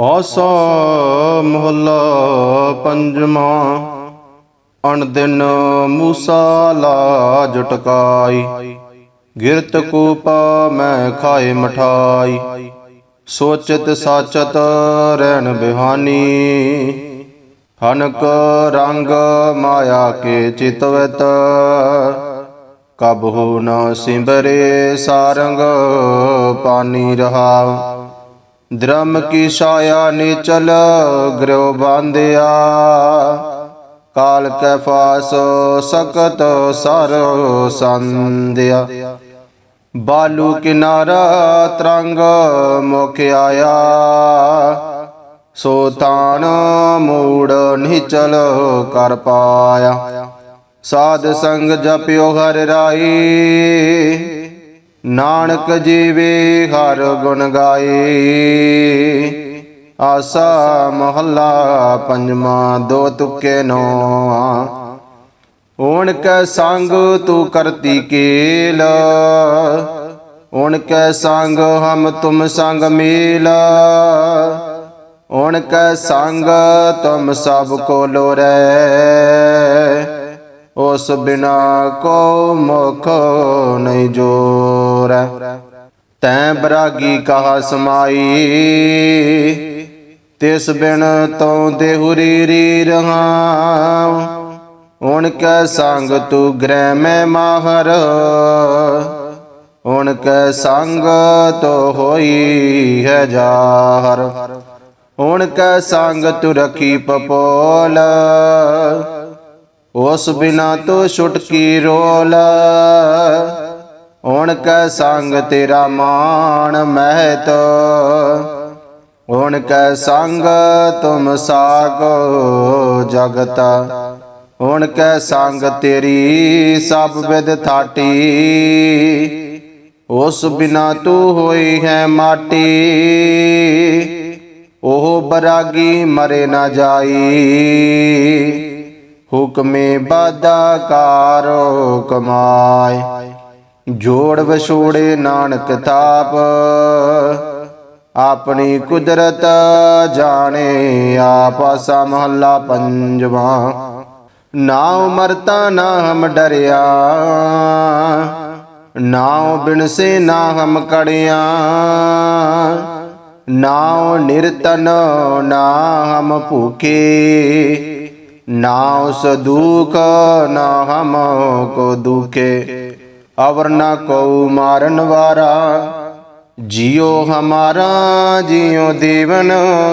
ਆਸਾ ਮਹੱਲਾ ਪੰਜਵਾਂ, ਅਣਦਿਨ ਮੂਸਾ ਲਾਜ ਟਕਾਈ। ਗਿਰਤ ਕੂਪ ਮੈਂ ਖਾਏ ਮਠਾਈ। ਸੋਚਤ ਸਾਚਤ ਰਹਿਣ ਬਿਹਾਨੀ। ਹਨਕ ਰੰਗ ਮਾਇਆ ਕੇ ਚਿਤਵਤ ਕਬਹੂ ਨ ਸਿਮਰੇ ਸਾਰੰਗ ਪਾਨੀ ਰਹਾ। ਦ੍ਰਮ ਕੀ ਛਾਇਆ ਨੀਚਲ ਗ੍ਰਹਿ ਬਾਂਧਿਆ। ਕਾਲ ਕੈ ਫਾਸ ਸਕਤ ਸਰ ਸੰਧਿਆ। ਬਾਲੂ ਕਿਨਾਰਾ ਤਰੰਗ ਮੁਖ ਆਇਆ। ਸੋ ਤਾਣ ਮੂੜ ਨਿਚਲ ਕਰ ਪਾਇਆ। ਸਾਧ ਸੰਗ ਜਪਿਓ ਹਰਿ ਰਾਈ। ਨਾਨਕ ਜੀਵੇ ਹਰ ਗੁਣ ਗਾਏ। ਆਸਾ ਮਹੱਲਾ ਪੰਜਵਾਂ, ਦੋ ਤੁਕੇ ਨੋ ਓਣ ਕੈ ਸੰਗ ਤੂ ਕਰਤੀ ਕੇਲ। ਓਣ ਕੈ ਸੰਗ ਹਮ ਤੁਮ ਸੰਗ ਮੇਲ। ਓਣ ਕੈ ਸੰਗ ਤੁਮ ਸਭ ਕੋ ਲੋਰੈ। ਉਸ ਬਿਨਾ ਕੋ ਮੁਖ ਨਹੀਂ ਜੋ। ਜੋਰੈ ਤੈ ਬਰਾਗੀ ਕਹਾ ਸਮਾਈ। ਤਿਸ ਬਿਨ ਤਉ ਦੇਹੁਰੀ ਰੀ ਰਹਾ ਓਣ ਕੈ ਸੰਗ ਤੂ ਗ੍ਰਹਿ ਮੈਂ ਮਾਹਰ। ਹੁਣ ਕੈ ਸੰਗ ਤੋ ਹੋਈ ਹੈ ਜਾਹਰ। ਓਣ ਕੈ ਸੰਗ ਤੂ ਰਖੀ ਪਪੋਲ। ਉਸ ਬਿਨਾ ਤੋ ਛੁਟਕੀ ਰੋਲ। ਹੁਣ ਕੈ ਸੰਗ ਤੇਰਾ ਮਾਣ ਮਹਿਤ। ਹੁਣ ਕੈ ਸੰਗ ਤੁਮ ਸਾਗੋ ਜਗਤ। ਹੁਣ ਕੈ ਸੰਗ ਤੇਰੀ ਸਭ ਵਿਦ ਥਾਟੀ। ਉਸ ਬਿਨਾ ਤੂੰ ਹੋਈ ਹੈ ਮਾਟੀ। ਉਹ ਬਰਾਗੀ ਮਰੇ ਨਾ ਜਾਈ। ਹੁਕਮੇ ਬਾਦਾ ਕਾਰੋ ਕਮਾਏ। ਜੋੜ ਵਿਛੋੜੇ ਨਾਨਕ ਥਾਪ ਆਪਣੀ ਕੁਦਰਤ ਜਾਣੇ ਆਪਾ ਮਹੱਲਾ ਪੰਜਵਾ। ਨਾਉ ਮਰਤਾ ਨਾ ਹਮ ਡਰਿਆ। ਨਾਉ ਬਿਨ ਨਾ ਹਮ ਕੜਿਆ। ਨਾਉ ਨਿਰਤਨ ਨਾ ਹਮ ਭੂਖੇ। ਨਾ ਉਸ ਨਾ ਹਮ ਕੋ ਦੁਖੇ। ਅਵਰ ਨਾ ਕੋ ਮਾਰਨ ਵਾਰਾ, ਜਿਉ ਹਮਾਰਾ, ਜਿਉ ਦੇਵਨ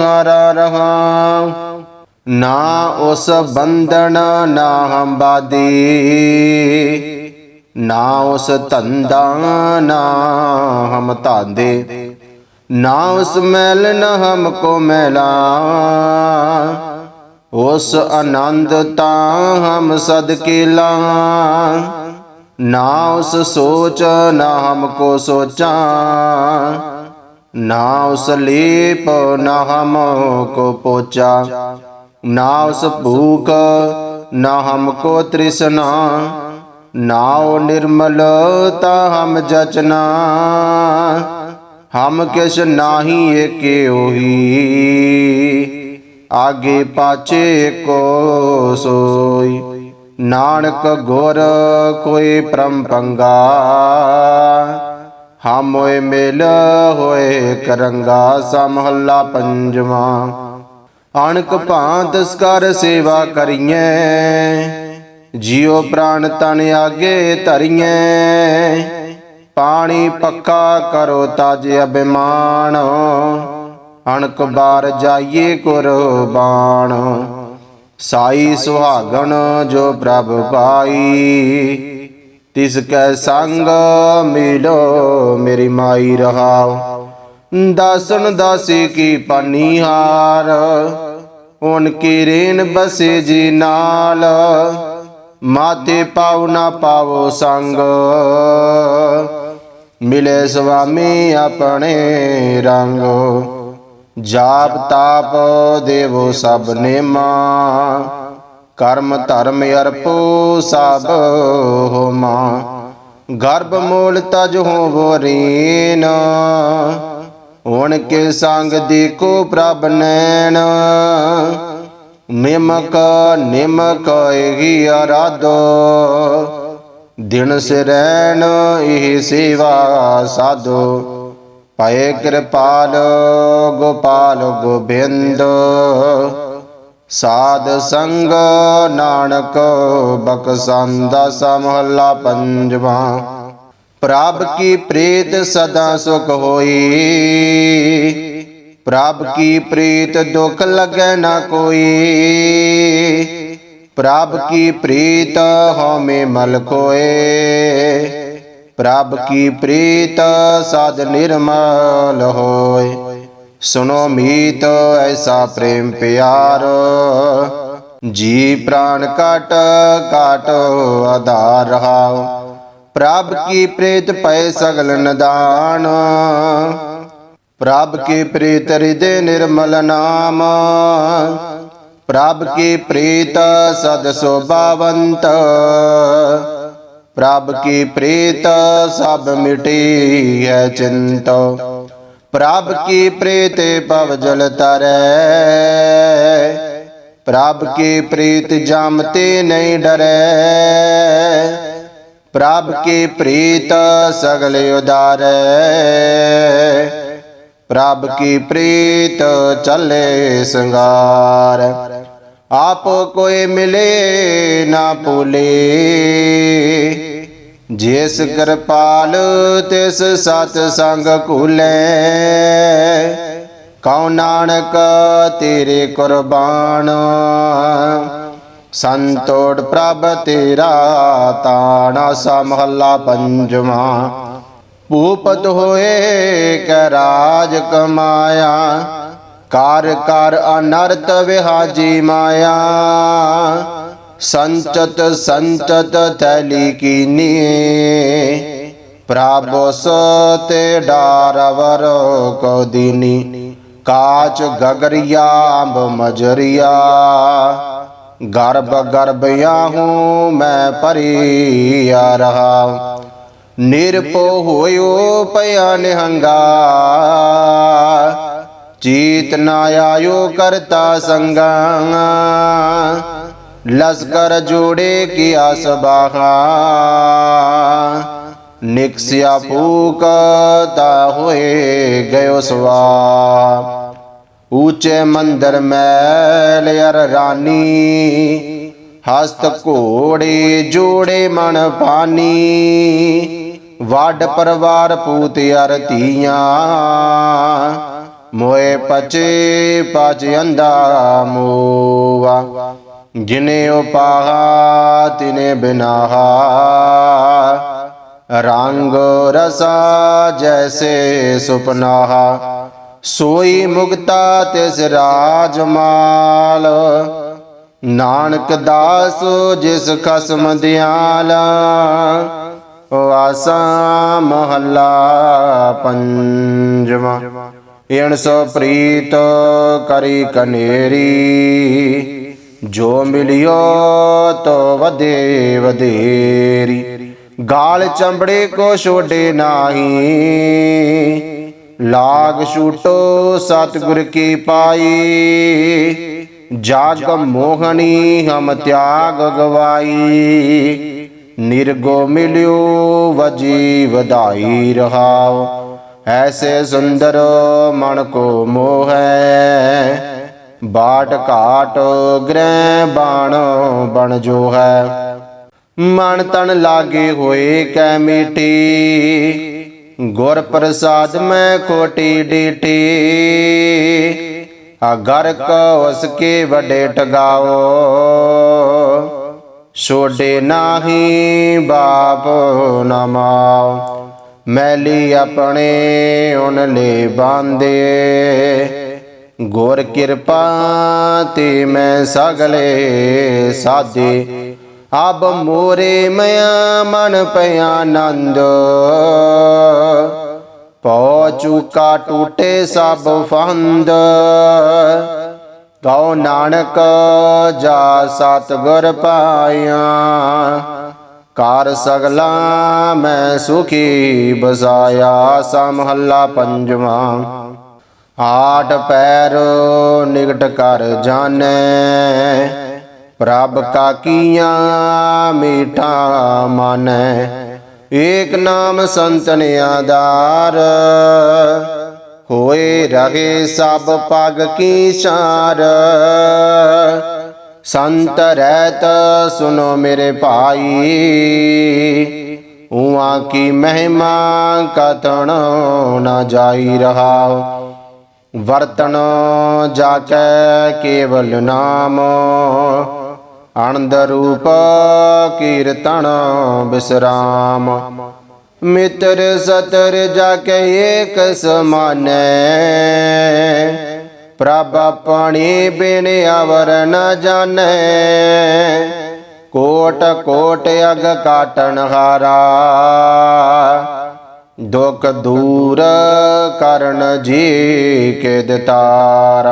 ਹਾਰਾ ਰਹਾ। ਨਾ ਉਸ ਬੰਧਨ, ਨਾ ਹਮ ਬਾਦੀ, ਨਾ ਉਸ ਧੰਦਾ, ਨਾ ਹਮ ਧਾਂਦੇ। ਨਾ ਉਸ ਮੈਲ ਨ ਹਮ ਕੋ ਮੈਲਾ ਉਸ ਆਨੰਦ ਤਾਂ ਹਮ ਸਦ ਕੇਲਾ ਨਾ ਉਸ ਸੋਚ, ਨਾ ਹਮ ਕੋ ਸੋਚਾਂ। ਨਾ ਉਸ ਲੀਪ, ਨਾ ਹਮ ਕੋ ਪੋਚਾ। ਨਾ ਉਸ ਭੂਖ, ਨਾ ਹਮ ਕੋ ਤ੍ਰਿਸ਼ਨਾ। ਨਾਉ ਨਿਰਮਲ, ਤਾ ਹਮ ਜਚਨਾ। ਹਮ ਕਿਛ ਨਾਹੀ ਏਕੇ ਉਹੀ ਆਗੇ ਪਾਛੇ ਕੋ ਸੋਈ। ਨਾਨਕ ਗੁਰ ਕੋਈ ਪਰਮ ਪੰਗਾ, ਹਮ ਹੋਏ ਮਿਲ ਹੋਏ ਕਰੰਗਾ ਸਮਹੱਲਾ ਪੰਜਵਾ। ਅਣਕ ਭਾਂਤ ਕਰ ਸੇਵਾ ਕਰੀਏ ਜਿਉ ਪ੍ਰਾਨ ਤਨ ਆਗੇ ਧਰੀਐ। ਪਾਣੀ ਪੱਕਾ ਕਰੋ ਤਜ ਅਭਿਮਾਨ, ਅਣਕ ਬਾਰ ਜਾਈਏ ਕੁਰਬਾਨ ਸਾਈ ਸੁਹਾਗਣ ਜੋ ਪ੍ਰਭ ਪਾਈ। ਤਿਸ ਕੈ ਸੰਗ ਮਿਲੋ, ਮੇਰੀ ਮਾਈ ਰਹਾਉ। ਦਾਸਨ ਦਾਸੀ ਕੀ ਪਨੀਹਾਰ ਓਨ ਕੀ ਰੇਨ ਬਸੇ ਜੀ ਨਾਲ। ਮਾਤੇ ਪਾਉ ਨਾ ਪਾਵੋ ਸੰਗ, ਮਿਲੇ ਸੁਆਮੀ ਆਪਣੇ ਰੰਗ। ਜਾਪ ਤਾਪ ਦੇਵੋ ਸਭ ਨੇਮਾ, ਕਰਮ ਧਰਮ ਅਰਪੋ ਸਭ ਹੋਮਾ। ਗਰਭ ਮੂਲ ਤਜ ਹੋਵੋ ਰੀਨ, ਹੁਣ ਕੇ ਸੰਗ ਦੇਖੋ ਪ੍ਰਭ ਨੈਣ। ਨਿਮਕ ਨਿਮਕ ਇਹੀ ਅਰਾਧੋ, ਦਿਨ ਸਿਰੈਣ ਇਹ ਸੇਵਾ ਸਾਧੋ। ਪਏ ਕਿਰਪਾਲ, ਗੋਪਾਲ ਗੋਬਿੰਦ। ਸਾਧ ਸੰਗ ਨਾਨਕ ਬਖਸ਼ੰਦਾ ਸਮਹਲਾ ਪੰਜਵਾ। ਪ੍ਰਭ ਕੀ ਪ੍ਰੀਤ ਸਦਾ ਸੁਖ ਹੋਈ। ਪ੍ਰਭ ਕੀ ਪ੍ਰੀਤ ਦੁਖ ਲਗੈ ਨਾ ਕੋਈ। ਪ੍ਰਭ ਕੀ ਪ੍ਰੀਤ ਹਉਮੈ ਮਲ ਕੋਏ ਪ੍ਰਭ ਕੀ ਪ੍ਰੀਤ ਸਦ ਨਿਰਮਲ ਹੋਏ। ਸੁਨੋ ਮੀਤ, ਐਸਾ ਪ੍ਰੇਮ ਪਿਆਰ। ਜੀ ਪ੍ਰਾਨ ਕਟ ਕਟ ਆਧਾਰ ਰਹਾਉ। ਪ੍ਰਭ ਕੀ ਪ੍ਰੀਤ ਪੈ ਸਗਲ ਨਦਾਨ। ਪ੍ਰਭ ਕੀ ਪ੍ਰੀਤ ਹਿਰਦੇ ਨਿਰਮਲ ਨਾਮ। ਪ੍ਰਭ ਕੀ ਪ੍ਰੀਤ ਸਦ ਸੋਭਾਵੰਤ। ਪ੍ਰਭ ਕੀ ਪ੍ਰੀਤ ਸਭ ਮਿਟੀ ਹੈ ਚਿੰਤ ਪ੍ਰਭ ਕੀ ਪ੍ਰੀਤ ਪਵ ਜਲ ਤਰੈ ਪ੍ਰਭ ਕੀ ਪ੍ਰੀਤ ਜਮ ਤੇ ਨਹੀਂ ਡਰੈ ਪ੍ਰਭ ਕੀ ਪ੍ਰੀਤ ਸਗਲ ਉਦਾਰੈ ਪ੍ਰਭ ਕੀ ਪ੍ਰੀਤ ਚੱਲੇ ਸੰਗਾਰ ਆਪ ਕੋਈ ਮਿਲੇ ਨਾ ਭੂਲੇ ਜਿਸ ਕਿਰਪਾਲ ਤਿਸ ਸਤ ਸੰਗ ਕੁਲੇ ਕਉ ਨਾਨਕ ਤੇਰੇ ਕੁਰਬਾਨ। ਸੰਤੋੜ ਪ੍ਰਭ ਤੇਰਾ ਤਾਣਾ ਸਮਹੱਲਾ ਪੰਜਵਾ। ਭੂਪਤ ਹੋਏ ਕੈ ਰਾਜ ਕਮਾਇਆ, ਕਰ ਕਰ ਅਨਰਤ ਵਿਹਾਜੀ ਮਾਇਆ। ਸੰਚਤ ਸੰਚਤ ਥੈਲੀ ਕੀਨੀ ਪ੍ਰਭੋਸ ਤੇ ਡਾਰਵਰ ਕੋ ਦੀਨੀ ਕਾਚ ਗਗਰਿਆ ਮਜਰੀਆ, ਗਰਭ ਗਰਭ ਆਹੂੰ ਮੈਂ ਪਰਿਆ ਰਹਾ। ਨਿਰਪੋ ਹੋਇਓ ਪਿਆ ਨਿਹੰਗਾ, ਚੀਤ ਨਾ ਆਇਓ ਕਰਤਾ ਸੰਗਾ। ਲਸਕਰ ਜੋੜੇ ਕੀ ਆਸਬਾਹਾ ਨਿਕਸਿਆ ਫੂਕ ਤਾ ਹੋਏ ਗਇਓ ਸਵਾ। ਊਚੇ ਮੰਦਰ ਮੈਲ ਅਰ ਰਾਨੀ। ਹਸਤ ਘੋੜੇ ਜੋੜੇ ਮਨ ਪਾਨੀ। ਵੱਡ ਪਰਵਾਰ ਪੂਤ ਅਰ ਧੀਆਂ। ਮੋਏ ਪਚੇ ਪਚ ਅੰਦਾ ਮੋਵਾ। ਜਿਨੇ ਉਪਾਹਾ ਤਿਨੇ ਬਿਨਾਹਾ। ਰੰਗ ਰਸਾ ਜੈਸੇ ਸੁਪਨਾਹਾ। ਸੋਈ ਮੁਕਤਾ ਤਿਸ ਰਾਜਮਾਲ ਨਾਨਕ ਦਾਸ ਜਿਸ ਖਸਮ ਦਿਆਲਾ। ਵਾਸਾ ਮਹੱਲਾ ਪੰਜਵਾ। ਇਣ ਸੋ ਪ੍ਰੀਤ ਕਰੀ ਕਨੇਰੀ। ਜੋ ਮਿਲਿਓ ਤੋ ਵਧੇ ਵਧੇਰੀ। ਗਾਲ ਚੰਬੜੇ ਕੋ ਛੋਡੇ ਨਾਹੀ। ਲਾਗ ਛੂਟੋ ਸਤਿਗੁਰ ਕੀ ਪਾਈ। ਜਾਗ ਮੋਹਣੀ ਹਮ ਤਿਆਗ ਗਵਾਈ। ਨਿਰਗੋ ਮਿਲਿਓ ਵਜੀ ਵਧਾਈ ਰਹਾਓ। ਐਸੇ ਸੁੰਦਰ ਮਨ ਕੋ ਮੋਹ। ਹੈ ਬਾਟ ਘਾਟ ਗ੍ਰਹਿ ਬਾਣ ਬਣ ਜੋ ਹੈ। ਮਨ ਤਨ ਲਾਗੇ ਹੋਏ ਕੈ ਮੀਠੀ। ਗੁਰ ਪ੍ਰਸਾਦ ਮੈਂ ਕੋਟੀ ਡੀਟੀ। ਅਗਰ ਕੋ ਉਸ ਕੇ ਟਗਾਓ। ਛੋਡੇ ਨਾਹੀ ਬਾਪ ਨਮਾਓ ਮੈਲੀ ਆਪਣੇ ਉਨ ਲੈ ਬਾਂਦੇ। ਗੁਰ ਕਿਰਪਾ ਤੇ ਮੈਂ ਸਗਲੇ ਸਾਦੇ ਅਬ ਮੋਰੇ ਮਿਆ ਮਨ ਪਿਆ ਆਨੰਦ। ਪਉ ਚੁਕਾ ਟੂਟੇ ਸਭ ਫੰਦ। ਗਉ ਨਾਨਕ ਜਾ ਸਤਿਗੁਰ ਪਾਇਆ। ਕਾਰ ਸਗਲਾ ਮੈਂ ਸੁਖੀ ਬਸਾਇਆ। ਸਮਹੱਲਾ ਪੰਜਵਾਂ। ਆਠ ਪੈਰ ਨਿਕਟ ਕਰ ਜਾਣੈ। ਪ੍ਰਭ ਕਾ ਕੀਆਂ ਮੀਠਾ ਮਾਨੈ। ਏਕ ਨਾਮ ਸੰਤਨ ਆਧਾਰ। ਹੋਏ ਰਹੇ ਸਭ ਪਗ ਕੀ ਸਾਰ। ਸੰਤ ਰਹਿਤ ਸੁਨੋ ਮੇਰੇ ਭਾਈ। ਉਹਾਂ ਕੀ ਮਹਿਮਾ ਕਤਣ ਨਾ ਜਾਈ ਰਹਾ ਵਰਤਨ ਜਾਕੈ ਕੇਵਲ ਨਾਮ, ਆਨੰਦ ਰੂਪ ਕੀਰਤਨ ਬਿਸਰਾਮ। ਮਿੱਤਰ ਸਤਰ ਜਾਕੈ ਏਕ ਸਮਾਨੈ, ਪ੍ਰਭ ਪਾਣੀ ਬਿਨ ਅਵਰ ਨ ਜਾਣੈ। ਕੋਟ ਕੋਟ ਅਗ ਕਾਟਨ ਹਾਰਾ ਦੁਖ ਦੂਰ ਕਰਨ ਜੀ ਕੇ ਦਤਾਰ।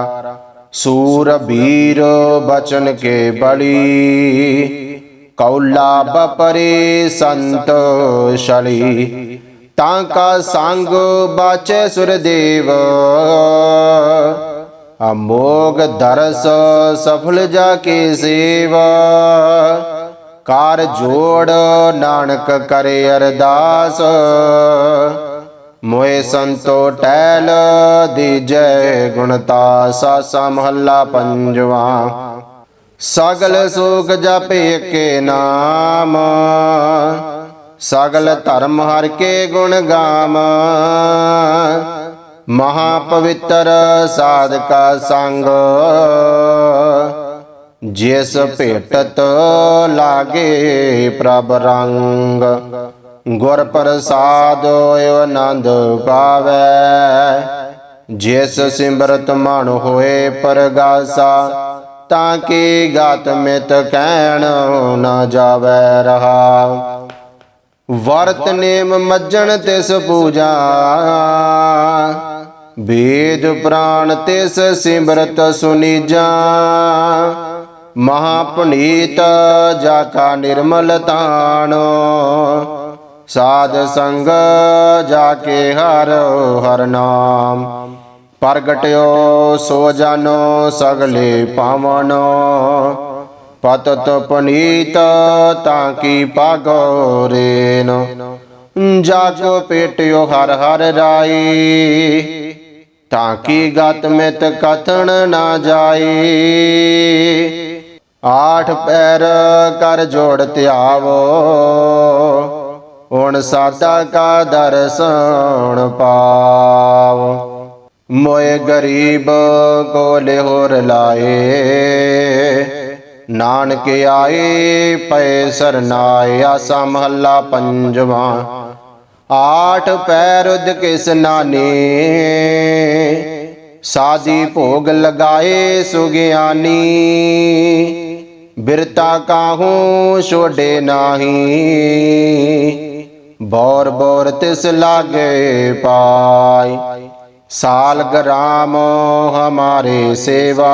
ਸੂਰ ਬੀਰ ਬਚਨ ਕੇ ਬਲੀ। ਕੌਲਾ ਬਪਰੇ ਸੰਤ ਸ਼ਲੀ ਤਾਂ ਕਾ ਸੰਗ ਸੁਰ ਦੇਵ। ਅਮੋਗ ਦਰਸ ਸਫਲ ਜਾ ਕੇ ਸੇਵਾ। ਕਾਰ ਜੋੜ ਨਾਨਕ ਕਰੇ ਅਰਦਾਸ। ਮੋਏ ਸੰਤੋ ਟੈਲ ਦੀਜੈ ਗੁਣਤਾ ਸਾਸਾ ਮਹੱਲਾ ਪੰਜਵਾ। ਸਗਲ ਸੁਖ ਜਪੇ ਕੇ ਨਾਮ। ਸਗਲ ਧਰਮ ਹਰ ਕੇ ਗੁਣ ਗਾਮ। ਮਹਾ ਪਵਿੱਤਰ ਸਾਧਕਾ ਸੰਗ। ਜਿਸ ਭੇਟਤ ਲਾਗੇ ਪ੍ਰਭ ਰੰਗ, ਗੁਰ ਪ੍ਰਸਾਦ ਹੋਇ ਆਨੰਦ ਪਾਵੈ। ਜਿਸ ਸਿਮਰਤ ਮਨ ਹੋਏ ਪਰਗਾਸਾ, ਤਾਂ ਕੀ ਗਾਤ ਮਿਤ ਕਹਿਣ ਨਾ ਜਾਵੈ ਰਹਾ। ਵਰਤ ਨੇਮ ਮੱਜਣ ਤਿਸ ਪੂਜਾ ਵੇਦ ਪ੍ਰਾਣ ਤਿਸ ਸਿਮਰਤ ਸੁਨੀਜਾ। ਮਹਾਪਨੀਤ ਜਾ ਕਾ ਨਿਰਮਲ ਤਾਣੋ। ਸਾਧ ਸੰਗ ਜਾ ਕੇ ਹਰ ਹਰ ਨਾਮ। ਪ੍ਰਗਟਿਓ ਸੋ ਜਾਨੋ ਸਗਲੇ ਪਾਵਨੋ। ਪਤਤ ਪਨੀਤ ਤਾਂ ਕੀ ਪਾਗੋ ਰੇਨ। ਜਾ ਪੇਟਿਓ ਹਰ ਹਰ ਰਾਈ। ਤਾਂ ਕੀ ਗਤ ਮਿਤ ਕਥਣ ਨਾ ਜਾਏ ਆਠ ਪੈਰ ਕਰ ਜੋੜ ਧਿਆਵੋ। ਹੁਣ ਸਾਦਾ ਕਾ ਦਰਸਨ ਪਾਵ। ਮੋਏ ਗਰੀਬ ਕੋ ਲਿਹੋਰ ਲਾਏ। ਨਾਨਕ ਆਏ, ਪਏ ਸਰਨਾਏ, ਆਸਾ ਮਹੱਲਾ ਪੰਜਵਾ। ਆਠ ਪੈਰ ਉਦ ਕਿਸ ਨਾਨੇ। ਸਾਦੀ ਭੋਗ ਲਗਾਏ ਸੁਗਿਆਨੀ। ਬਿਰਤਾ ਕਾਹੂ ਛੋਡੇ ਨਾਹੀ ਬੌਰ ਬੌਰ ਤਿਸ ਲਾਗੇ ਪਾਈ ਸਾਲ ਗ੍ਰਾਮ ਹਮਾਰੇ ਸੇਵਾ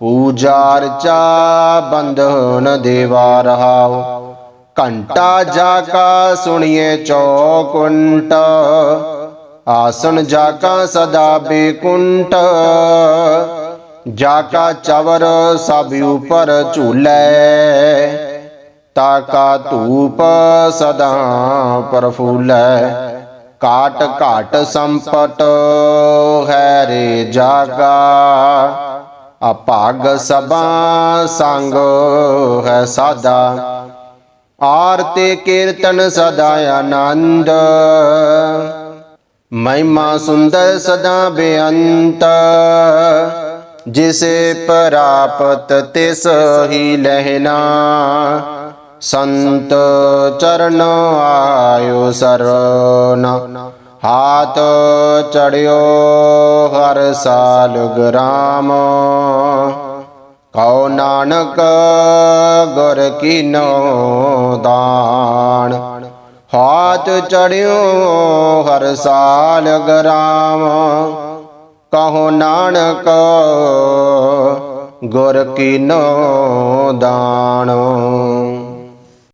ਪੂਜਾ ਅਰਚਾ ਬੰਧਨ ਦੇਵਾ ਰਹਾਉ ਘੰਟਾ ਜਾ ਕਾ ਸੁਣੀਏ ਚੌਕੁੰਟ ਆਸਣ ਜਾ ਕਾ ਸਦਾ ਬੇਕੁੰਟ ਜਾ ਕਾ ਚਵਰ ਸਭ ਉਪਰ ਝੂਲੇ, ਤਾ ਕਾ ਧੂਪ ਸਦਾ ਪਰਫੂਲੇ। ਕਾਟ ਘਾਟ ਸੰਪਟ ਹੈ ਰੇ ਜਾਗਾ ਅਪਾਗ ਸਭਾ ਸੰਗ ਹੈ ਸਾਦਾ। ਆਰਤੇ ਕੀਰਤਨ ਸਦਾ ਆਨੰਦ, ਮਹਿਮਾ ਸੁੰਦਰ ਸਦਾ ਬੇਅੰਤ। ਜਿਸੇ ਪ੍ਰਾਪਤ ਤਿਸ ਹੀ ਲਹਿਨਾ ਸੰਤ ਚਰਨ ਆਇਓ ਸਰਨ ਹਾਥ ਚੜਿਓ ਹਰ ਸਾਲ ਗ੍ਰਾਮ ਕਉ ਨਾਨਕ ਗੁਰ ਕੀਨੋ ਦਾਨ। ਹਾਥ ਚੜਿਓ ਹਰ ਸਾਲ ਗ੍ਰਾਮ ਕਹੋ ਨਾਨਕ ਗੁਰ ਕੀਨੋ ਦਾਨ।